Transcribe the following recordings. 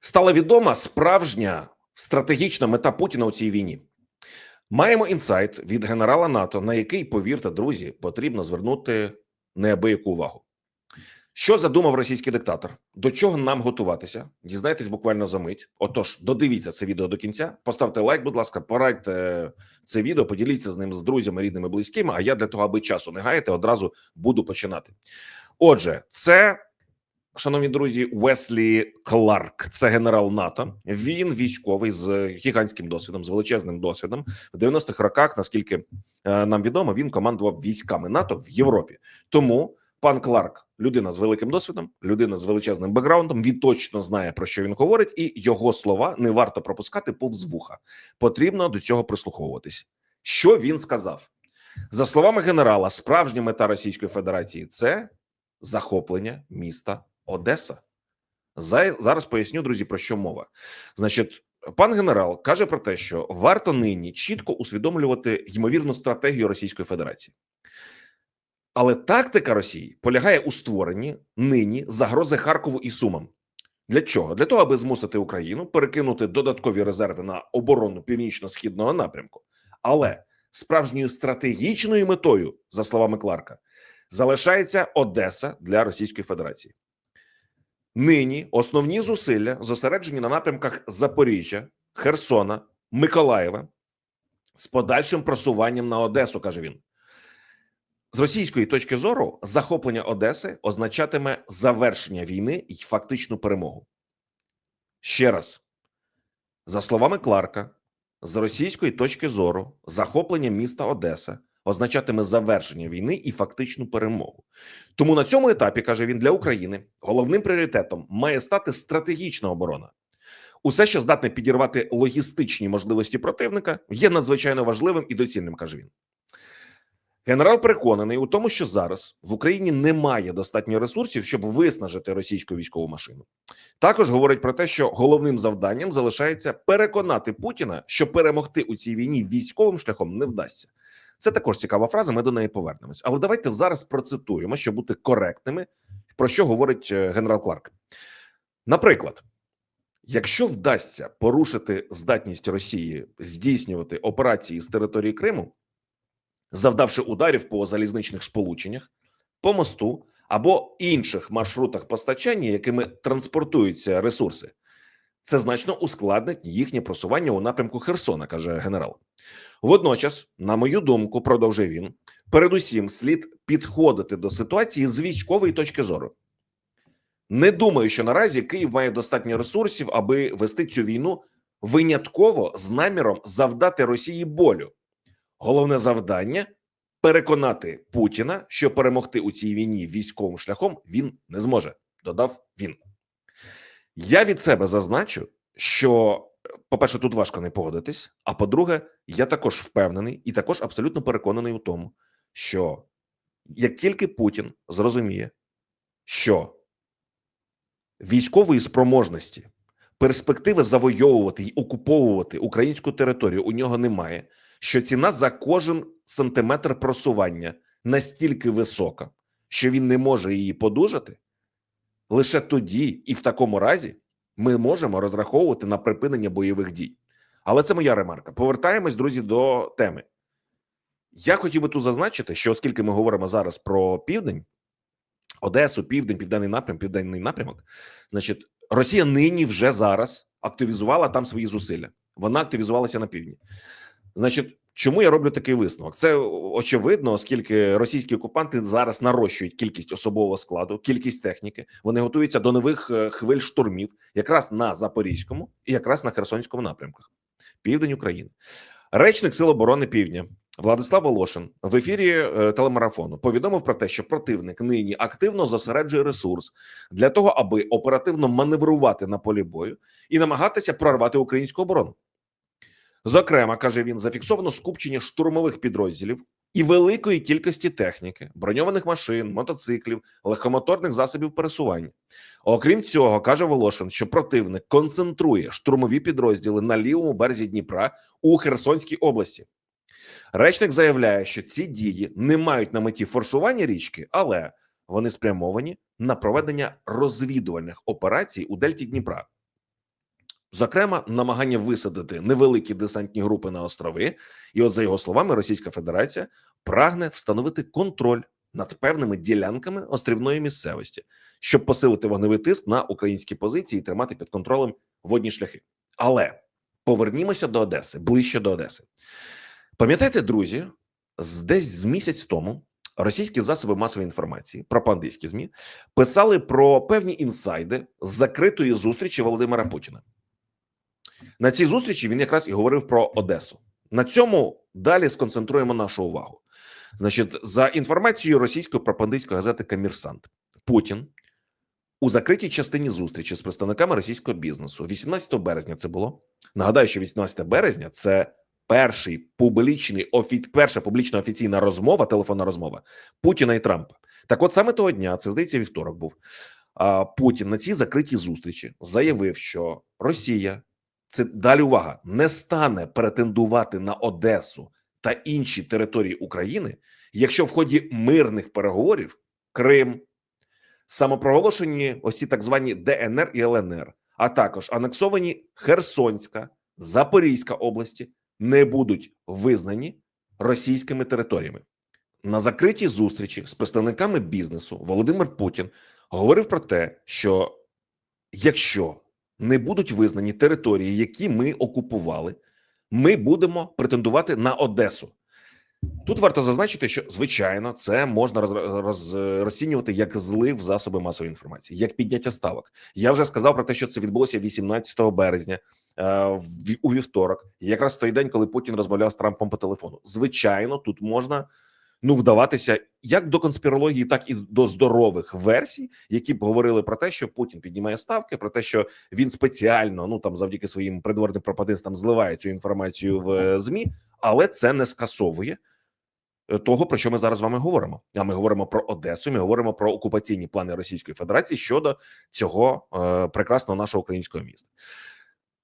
Стала відома справжня стратегічна мета Путіна у цій війні. Маємо інсайт від генерала НАТО, на який, повірте, друзі, потрібно звернути неабияку увагу. Що задумав російський диктатор? До чого нам готуватися? Дізнайтесь буквально за мить. Отож, додивіться це відео до кінця. Поставте лайк, будь ласка, порадьте це відео, поділіться з ним з друзями, рідними, близькими. А я для того, аби часу не гаяти, одразу буду починати. Отже, це шановні друзі, Уеслі Кларк, це генерал НАТО. Він військовий з гігантським досвідом, з величезним досвідом. В 90-х роках, наскільки е, нам відомо, він командував військами НАТО в Європі. Тому пан Кларк, людина з великим досвідом, людина з величезним бекграундом. Він точно знає про що він говорить, і його слова не варто пропускати повз вуха. Потрібно до цього прислуховуватись. Що він сказав? За словами генерала, справжня мета Російської Федерації це захоплення міста Одеса. Зараз поясню, друзі, про що мова. Значить, пан генерал каже про те, що варто нині чітко усвідомлювати ймовірну стратегію Російської Федерації. Але тактика Росії полягає у створенні нині загрози Харкову і Сумам. Для чого? Для того, аби змусити Україну перекинути додаткові резерви на оборону північно-східного напрямку. Але справжньою стратегічною метою, за словами Кларка, залишається Одеса для Російської Федерації. Нині основні зусилля зосереджені на напрямках Запоріжжя, Херсона, Миколаєва з подальшим просуванням на Одесу, каже він. З російської точки зору захоплення Одеси означатиме завершення війни і фактичну перемогу. Ще раз, за словами Кларка, з російської точки зору захоплення міста Одеса означатиме завершення війни і фактичну перемогу. Тому на цьому етапі, каже він, для України головним пріоритетом має стати стратегічна оборона. Усе, що здатне підірвати логістичні можливості противника, є надзвичайно важливим і доцільним, каже він. Генерал переконаний у тому, що зараз в Україні немає достатньо ресурсів, щоб виснажити російську військову машину. Також говорить про те, що головним завданням залишається переконати Путіна, що перемогти у цій війні військовим шляхом не вдасться. Це також цікава фраза. Ми до неї повернемось. Але давайте зараз процитуємо, щоб бути коректними, про що говорить е, генерал Кларк. Наприклад, якщо вдасться порушити здатність Росії здійснювати операції з території Криму, завдавши ударів по залізничних сполученнях, по мосту або інших маршрутах постачання, якими транспортуються ресурси, це значно ускладнить їхнє просування у напрямку Херсона, каже генерал. Водночас, на мою думку, продовжує він, передусім слід підходити до ситуації з військової точки зору. Не думаю, що наразі Київ має достатньо ресурсів, аби вести цю війну винятково з наміром завдати Росії болю. Головне завдання переконати Путіна, що перемогти у цій війні військовим шляхом він не зможе. Додав він. Я від себе зазначу, що, по-перше, тут важко не погодитись. А по-друге, я також впевнений і також абсолютно переконаний у тому, що як тільки Путін зрозуміє, що військової спроможності, перспективи завойовувати і окуповувати українську територію у нього немає, що ціна за кожен сантиметр просування настільки висока, що він не може її подужати, лише тоді і в такому разі ми можемо розраховувати на припинення бойових дій. Але це моя ремарка. Повертаємось, друзі, до теми. Я хотів би тут зазначити, що оскільки ми говоримо зараз про південь, Одесу, південь, південний напрям, південний напрямок, значить, Росія нині вже зараз активізувала там свої зусилля. Вона активізувалася на півдні. Значить, чому я роблю такий висновок? Це очевидно, оскільки російські окупанти зараз нарощують кількість особового складу, кількість техніки. Вони готуються до нових е, хвиль штурмів, якраз на Запорізькому і якраз на Херсонському напрямках, південь України. Речник Сил оборони Півдня Владислав Волошин в ефірі е, телемарафону повідомив про те, що противник нині активно зосереджує ресурс для того, аби оперативно маневрувати на полі бою і намагатися прорвати українську оборону. Зокрема, каже він, зафіксовано скупчення штурмових підрозділів і великої кількості техніки, броньованих машин, мотоциклів, легкомоторних засобів пересування. Окрім цього, каже Волошин, що противник концентрує штурмові підрозділи на лівому березі Дніпра у Херсонській області. Речник заявляє, що ці дії не мають на меті форсування річки, але вони спрямовані на проведення розвідувальних операцій у Дельті Дніпра. Зокрема, намагання висадити невеликі десантні групи на острови, і, от за його словами, Російська Федерація прагне встановити контроль над певними ділянками острівної місцевості, щоб посилити вогневий тиск на українські позиції і тримати під контролем водні шляхи. Але повернімося до Одеси, ближче до Одеси. Пам'ятаєте, друзі, десь з місяць тому російські засоби масової інформації, пропагандистські змі, писали про певні інсайди з закритої зустрічі Володимира Путіна. На цій зустрічі він якраз і говорив про Одесу. На цьому далі сконцентруємо нашу увагу. Значить, за інформацією російської пропагандистської газети Комірсант, Путін у закритій частині зустрічі з представниками російського бізнесу 18 березня. Це було нагадаю, що 18 березня це перший публічний офі... перша публічна офіційна розмова, телефонна розмова Путіна і Трампа. Так, от саме того дня, це здається, вівторок був. Путін на цій закритій зустрічі заявив, що Росія це далі увага не стане претендувати на Одесу та інші території України, якщо в ході мирних переговорів Крим, самопроголошені ось так звані ДНР і ЛНР, а також анексовані Херсонська, Запорізька області не будуть визнані російськими територіями. На закритій зустрічі з представниками бізнесу Володимир Путін говорив про те, що якщо не будуть визнані території, які ми окупували, ми будемо претендувати на Одесу. Тут варто зазначити, що звичайно це можна роз, роз, розцінювати як злив засоби масової інформації, як підняття ставок. Я вже сказав про те, що це відбулося 18 березня е, в, у вівторок, якраз той день, коли Путін розмовляв з Трампом по телефону. Звичайно, тут можна ну вдаватися як до конспірології, так і до здорових версій, які б говорили про те, що Путін піднімає ставки, про те, що він спеціально ну там завдяки своїм придворним пропагандистам зливає цю інформацію в е, змі, але це не скасовує. е, Того про що ми зараз з вами говоримо, а ми говоримо про Одесу. Ми говоримо про окупаційні плани Російської Федерації щодо цього е, прекрасного нашого українського міста.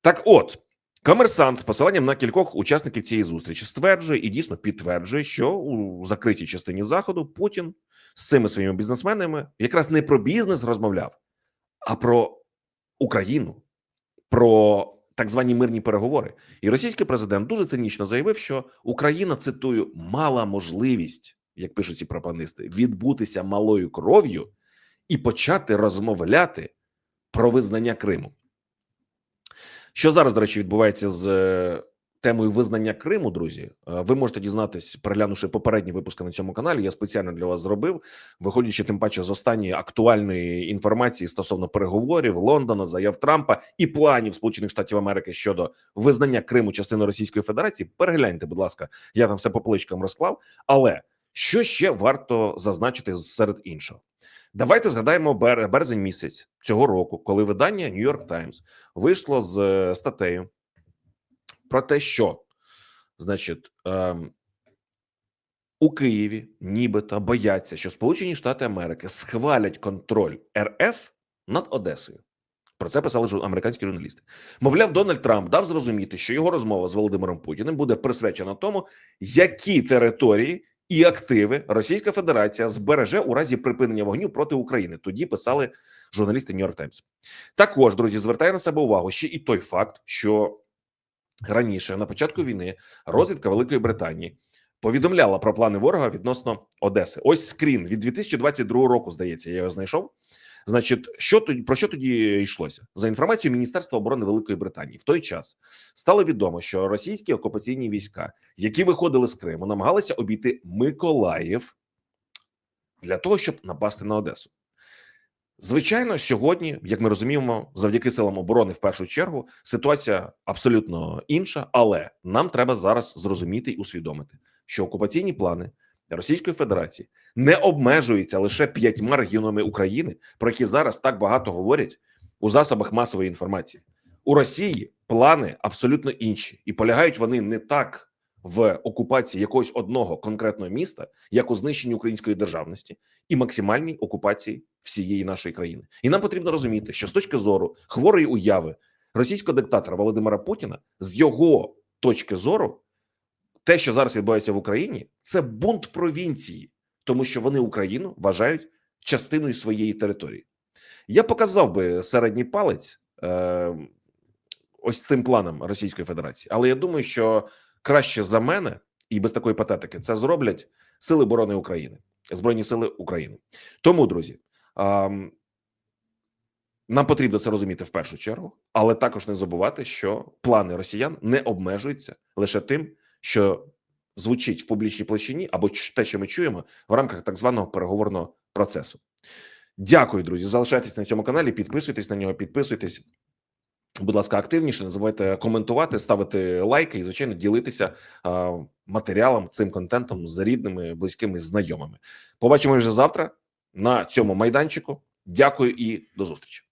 Так, от Комерсант з посиланням на кількох учасників цієї зустрічі стверджує і дійсно підтверджує, що у закритій частині заходу Путін з цими своїми бізнесменами якраз не про бізнес розмовляв, а про Україну, про так звані мирні переговори. І російський президент дуже цинічно заявив, що Україна цитую мала можливість, як пишуть ці пропагандисти, відбутися малою кров'ю і почати розмовляти про визнання Криму. Що зараз, до речі, відбувається з е, темою визнання Криму, друзі? Е, Ви можете дізнатись, переглянувши попередні випуски на цьому каналі. Я спеціально для вас зробив, виходячи тим паче з останньої актуальної інформації стосовно переговорів Лондона, заяв Трампа і планів Сполучених Штатів Америки щодо визнання Криму частиною Російської Федерації. Перегляньте, будь ласка, я там все по поличкам розклав. Але що ще варто зазначити серед іншого? Давайте згадаємо бер- березень місяць цього року, коли видання New York Times вийшло з е, статтею про те, що значить ем, у Києві нібито бояться, що Сполучені Штати Америки схвалять контроль РФ над Одесою. Про це писали американські журналісти. Мовляв, Дональд Трамп дав зрозуміти, що його розмова з Володимиром Путіним буде присвячена тому, які території і активи Російська Федерація збереже у разі припинення вогню проти України. Тоді писали журналісти New York Times. Також друзі, звертає на себе увагу ще і той факт, що раніше на початку війни розвідка Великої Британії повідомляла про плани ворога відносно Одеси. Ось скрін від 2022 року. Здається, я його знайшов. Значить, що тоді про що тоді йшлося за інформацією Міністерства оборони Великої Британії? В той час стало відомо, що російські окупаційні війська, які виходили з Криму, намагалися обійти Миколаїв для того, щоб напасти на Одесу. Звичайно, сьогодні, як ми розуміємо, завдяки силам оборони, в першу чергу, ситуація абсолютно інша, але нам треба зараз зрозуміти і усвідомити, що окупаційні плани Російської Федерації не обмежуються лише п'ятьма регіонами України, про які зараз так багато говорять у засобах масової інформації. У Росії плани абсолютно інші, і полягають вони не так в окупації якогось одного конкретного міста, як у знищенні української державності і максимальній окупації всієї нашої країни. І нам потрібно розуміти, що з точки зору хворої уяви російського диктатора Володимира Путіна, з його точки зору, те, що зараз відбувається в Україні, це бунт провінції, тому що вони Україну вважають частиною своєї території. Я показав би середній палець. Е, ось цим планом Російської Федерації. Але я думаю, що краще за мене і без такої патетики це зроблять Сили оборони України, Збройні Сили України. Тому, друзі, ам, нам потрібно це розуміти в першу чергу, але також не забувати, що плани росіян не обмежуються лише тим, що звучить в публічній площині, або те, що ми чуємо в рамках так званого переговорного процесу. Дякую, друзі. Залишайтесь на цьому каналі, підписуйтесь на нього, підписуйтесь. Будь ласка, активніше, не забувайте коментувати, ставити лайки і, звичайно, ділитися а, матеріалом цим контентом з рідними, близькими, знайомими. Побачимо вже завтра на цьому майданчику. Дякую і до зустрічі.